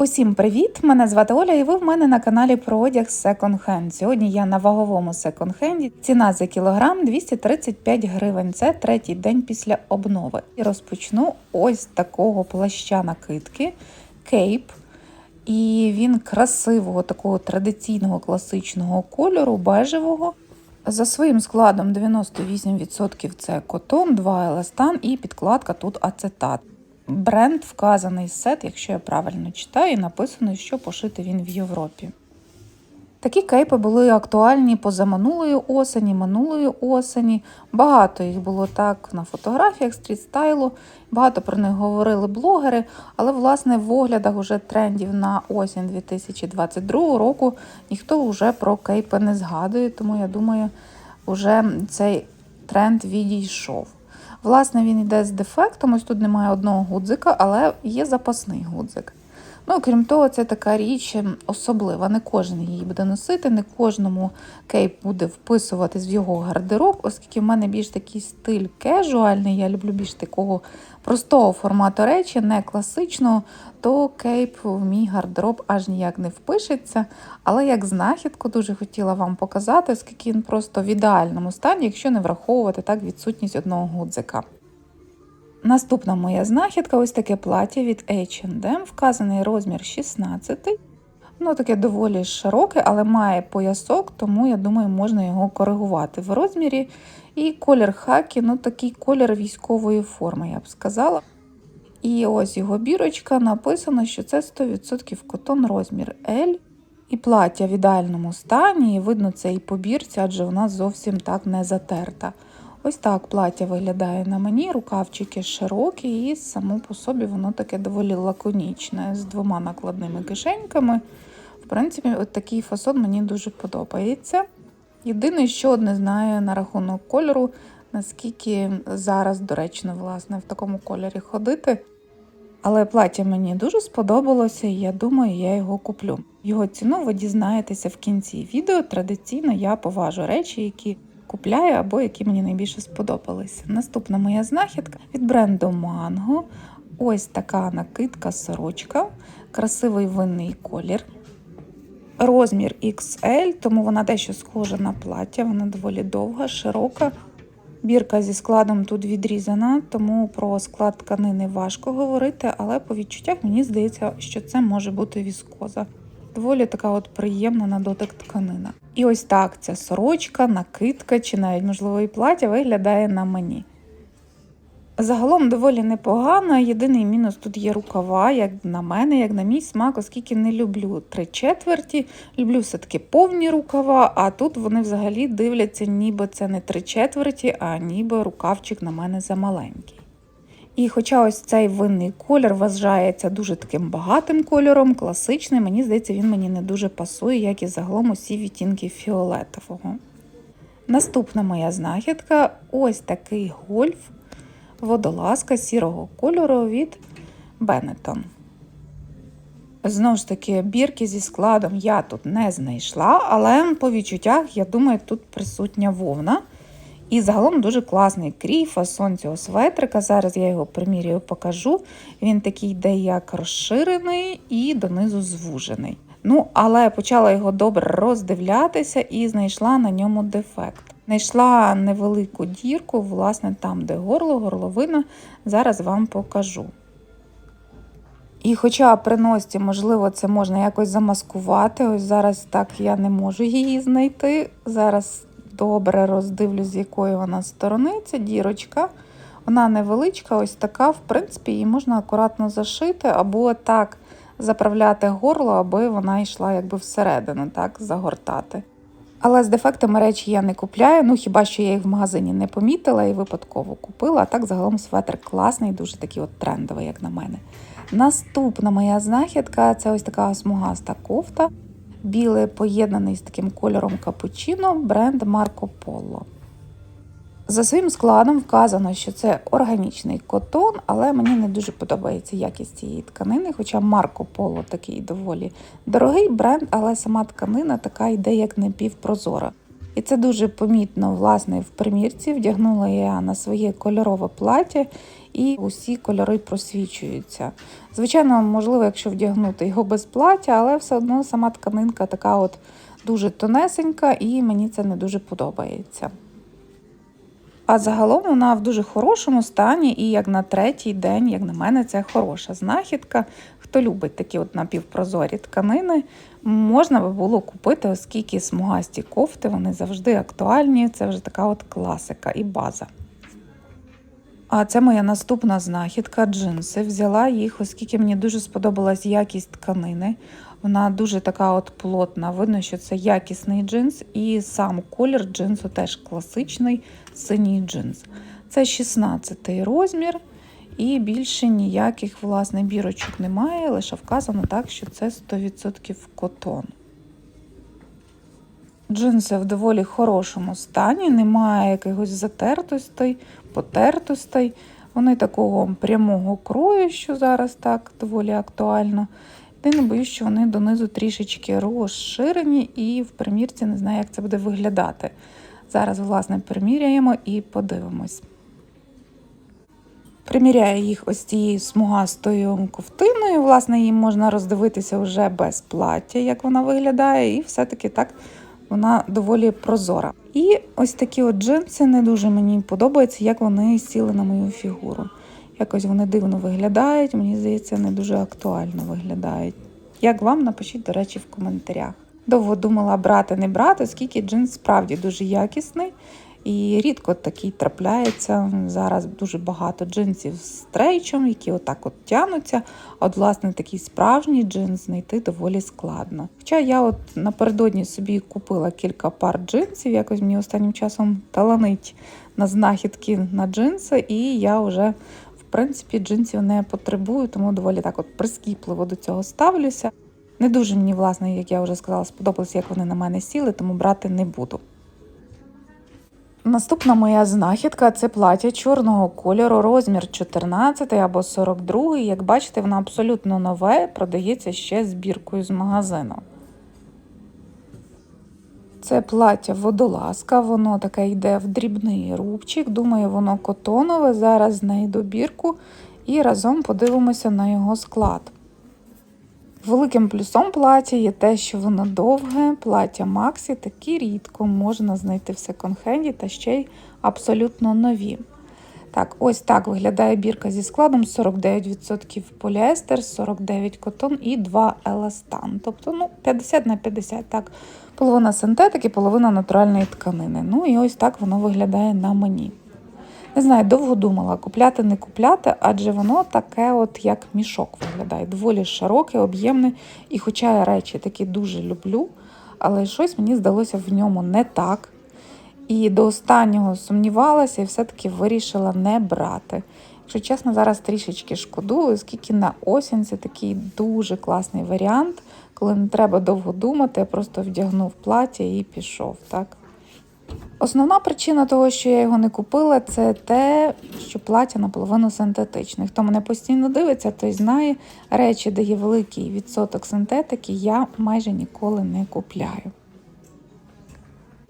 Усім привіт! Мене звати Оля, і ви в мене на каналі про одяг Second Hand. Сьогодні я на ваговому Second Hand. Ціна за кілограм 235 гривень. Це третій день після обнови. І розпочну ось такого плаща накидки кейп. І він красивого, такого традиційного класичного кольору, бежевого. За своїм складом 98% це котон, 2 еластан і підкладка тут ацетат. Бренд вказаний сет, якщо я правильно читаю, і написано, що пошити він в Європі. Такі кейпи були актуальні позаминулої осені, минулої осені. Багато їх було так на фотографіях стрітстайлу, багато про них говорили блогери, але власне в оглядах уже трендів на осінь 2022 року ніхто вже про кейпи не згадує, тому я думаю, вже цей тренд відійшов. Власне, він йде з дефектом, ось тут немає одного гудзика, але є запасний гудзик. Ну, крім того, це така річ особлива. Не кожен її буде носити, не кожному кейп буде вписуватись в його гардероб, оскільки в мене більш такий стиль кежуальний, я люблю більш такого простого формату речі, не класичного, то кейп в мій гардероб аж ніяк не впишеться. Але як знахідку дуже хотіла вам показати, оскільки він просто в ідеальному стані, якщо не враховувати так відсутність одного гудзика. Наступна моя знахідка ось таке плаття від H&M, вказаний розмір 16. Воно таке доволі широке, але має поясок, тому я думаю, можна його коригувати в розмірі. І колір хакі, ну такий колір військової форми, я б сказала. І ось його бірочка написано, що це 100% котон розмір L. І плаття в ідеальному стані, і видно це і по бірці, адже вона зовсім так не затерта. Ось так плаття виглядає на мені, рукавчики широкі, і само по собі воно таке доволі лаконічне, з двома накладними кишеньками. В принципі, от такий фасон мені дуже подобається. Єдине, що не знаю на рахунок кольору, наскільки зараз доречно власне, в такому кольорі ходити. Але плаття мені дуже сподобалося, і я думаю, я його куплю. Його ціну ви дізнаєтеся в кінці відео. Традиційно я поважу речі, які купляю або які мені найбільше сподобалися. Наступна моя знахідка від бренду Mango. Ось така накидка сорочка, красивий винний колір. Розмір XL, тому вона дещо схожа на плаття, вона доволі довга, широка. Бірка зі складом тут відрізана, тому про склад тканини важко говорити, але по відчуттях мені здається, що це може бути віскоза. Доволі така от приємна на дотик тканина. І ось так ця сорочка, накидка чи навіть, можливо, і плаття виглядає на мені. Загалом доволі непогано. Єдиний мінус тут є рукава, як на мене, як на мій смак, оскільки не люблю три четверті, люблю все-таки повні рукава, а тут вони взагалі дивляться, ніби це не три четверті, а ніби рукавчик на мене замаленький. І хоча ось цей винний колір вважається дуже таким багатим кольором, класичним, мені здається, він мені не дуже пасує, як і загалом усі відтінки фіолетового. Наступна моя знахідка ось такий гольф водолазка сірого кольору від Benetton. Знову ж таки, бірки зі складом я тут не знайшла, але по відчуттях, я думаю, тут присутня вовна. І загалом дуже класний крій, фасон цього светрика. Зараз я його примірюю покажу. Він такий йде як розширений і донизу звужений. Ну, але почала його добре роздивлятися і знайшла на ньому дефект. Знайшла невелику дірку, власне, там, де горло, горловина, зараз вам покажу. І хоча при носі, можливо, це можна якось замаскувати, ось зараз так я не можу її знайти. Зараз добре роздивлю, з якої вона сторони. Ця дірочка. Вона невеличка, ось така, в принципі, її можна акуратно зашити, або так заправляти горло, аби вона йшла якби всередину, так, загортати. Але з дефектами речі я не купляю, ну хіба що я їх в магазині не помітила і випадково купила. А так загалом светр класний, дуже такий от трендовий, як на мене. Наступна моя знахідка це ось така смугаста кофта. Білий поєднаний з таким кольором капучино, бренд Марко Поло. За своїм складом вказано, що це органічний котон, але мені не дуже подобається якість цієї тканини. Хоча Марко Поло такий доволі дорогий бренд, але сама тканина така йде як напівпрозора. І це дуже помітно, власне, в примірці. Вдягнула я на своє кольорове плаття, і усі кольори просвічуються. Звичайно, можливо, якщо вдягнути його без плаття, але все одно сама тканинка така от дуже тонесенька, і мені це не дуже подобається. А загалом вона в дуже хорошому стані, і як на третій день, як на мене, це хороша знахідка. Хто любить такі от напівпрозорі тканини, можна би було купити, оскільки смугасті кофти вони завжди актуальні. Це вже така от класика і база. А це моя наступна знахідка джинси. Взяла їх, оскільки мені дуже сподобалась якість тканини. Вона дуже така от плотна. Видно, що це якісний джинс, і сам колір джинсу теж класичний синій джинс. Це 16 розмір, і більше ніяких власне бірочок немає, лише вказано так, що це 100% котон. Джинси в доволі хорошому стані, немає якихось затертостей, потертостей. Вони такого прямого крою, що зараз так доволі актуально. Єдине боюсь, що вони донизу трішечки розширені, і в примірці не знаю, як це буде виглядати. Зараз, власне, приміряємо і подивимось. Приміряю їх ось цією смугастою ковтиною. Власне, її можна роздивитися вже без плаття, як вона виглядає, і все-таки так вона доволі прозора. І ось такі от джинси не дуже мені подобаються, як вони сіли на мою фігуру. Якось вони дивно виглядають, мені здається, не дуже актуально виглядають. Як вам напишіть, до речі, в коментарях. Довго думала брати, не брати, оскільки джинс справді дуже якісний і рідко такий трапляється. Зараз дуже багато джинсів з трейчем, які отак от тянуться. От, власне, такий справжній джинс знайти доволі складно. Хоча я от напередодні собі купила кілька пар джинсів, якось мені останнім часом таланить на знахідки на джинси, і я вже в принципі, джинсів не потребую, тому доволі так от прискіпливо до цього ставлюся. Не дуже мені, власне, як я вже сказала, сподобалося, як вони на мене сіли, тому брати не буду. Наступна моя знахідка це плаття чорного кольору, розмір 14 або 42. Як бачите, воно абсолютно нове, продається ще збіркою з магазину. Це плаття водолазка, воно таке йде в дрібний рубчик. Думаю, воно котонове. Зараз знайду бірку і разом подивимося на його склад. Великим плюсом плаття є те, що воно довге, плаття Максі такі рідко можна знайти в секонд-хенді та ще й абсолютно нові. Так, ось так виглядає бірка зі складом 49% поліестер, 49 котон і 2 еластан. Тобто ну, 50 на 50. так. Половина синтетики, половина натуральної тканини. Ну і ось так воно виглядає на мені. Не знаю, довго думала, купляти, не купляти, адже воно таке, от як мішок виглядає. Доволі широке, об'ємне. І хоча я речі такі дуже люблю, але щось мені здалося в ньому не так. І до останнього сумнівалася і все-таки вирішила не брати. Якщо чесно, зараз трішечки шкодую, оскільки на осінь це такий дуже класний варіант, коли не треба довго думати, я просто вдягнув плаття і пішов. так. Основна причина того, що я його не купила, це те, що плаття наполовину синтетичне. Хто мене постійно дивиться, той знає, речі, де є великий відсоток синтетики, я майже ніколи не купляю.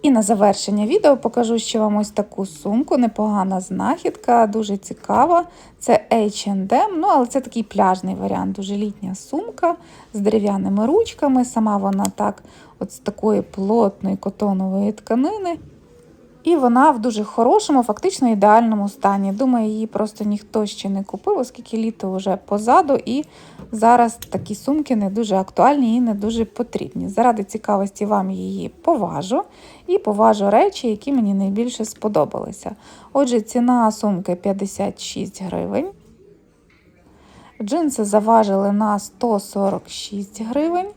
І на завершення відео покажу ще вам ось таку сумку, непогана знахідка, дуже цікава. Це H&M, ну але це такий пляжний варіант, дуже літня сумка з дерев'яними ручками. Сама вона так, от з такої плотної котонової тканини. І вона в дуже хорошому, фактично ідеальному стані. Думаю, її просто ніхто ще не купив, оскільки літо вже позаду, і зараз такі сумки не дуже актуальні і не дуже потрібні. Заради цікавості вам її поважу і поважу речі, які мені найбільше сподобалися. Отже, ціна сумки 56 гривень. Джинси заважили на 146 гривень.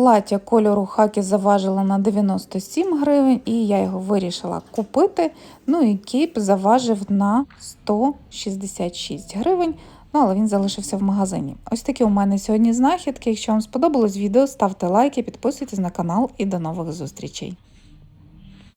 Плаття кольору хакі заважило на 97 гривень, і я його вирішила купити. Ну і кейп заважив на 166 гривень, ну але він залишився в магазині. Ось такі у мене сьогодні знахідки. Якщо вам сподобалось відео, ставте лайки, підписуйтесь на канал і до нових зустрічей.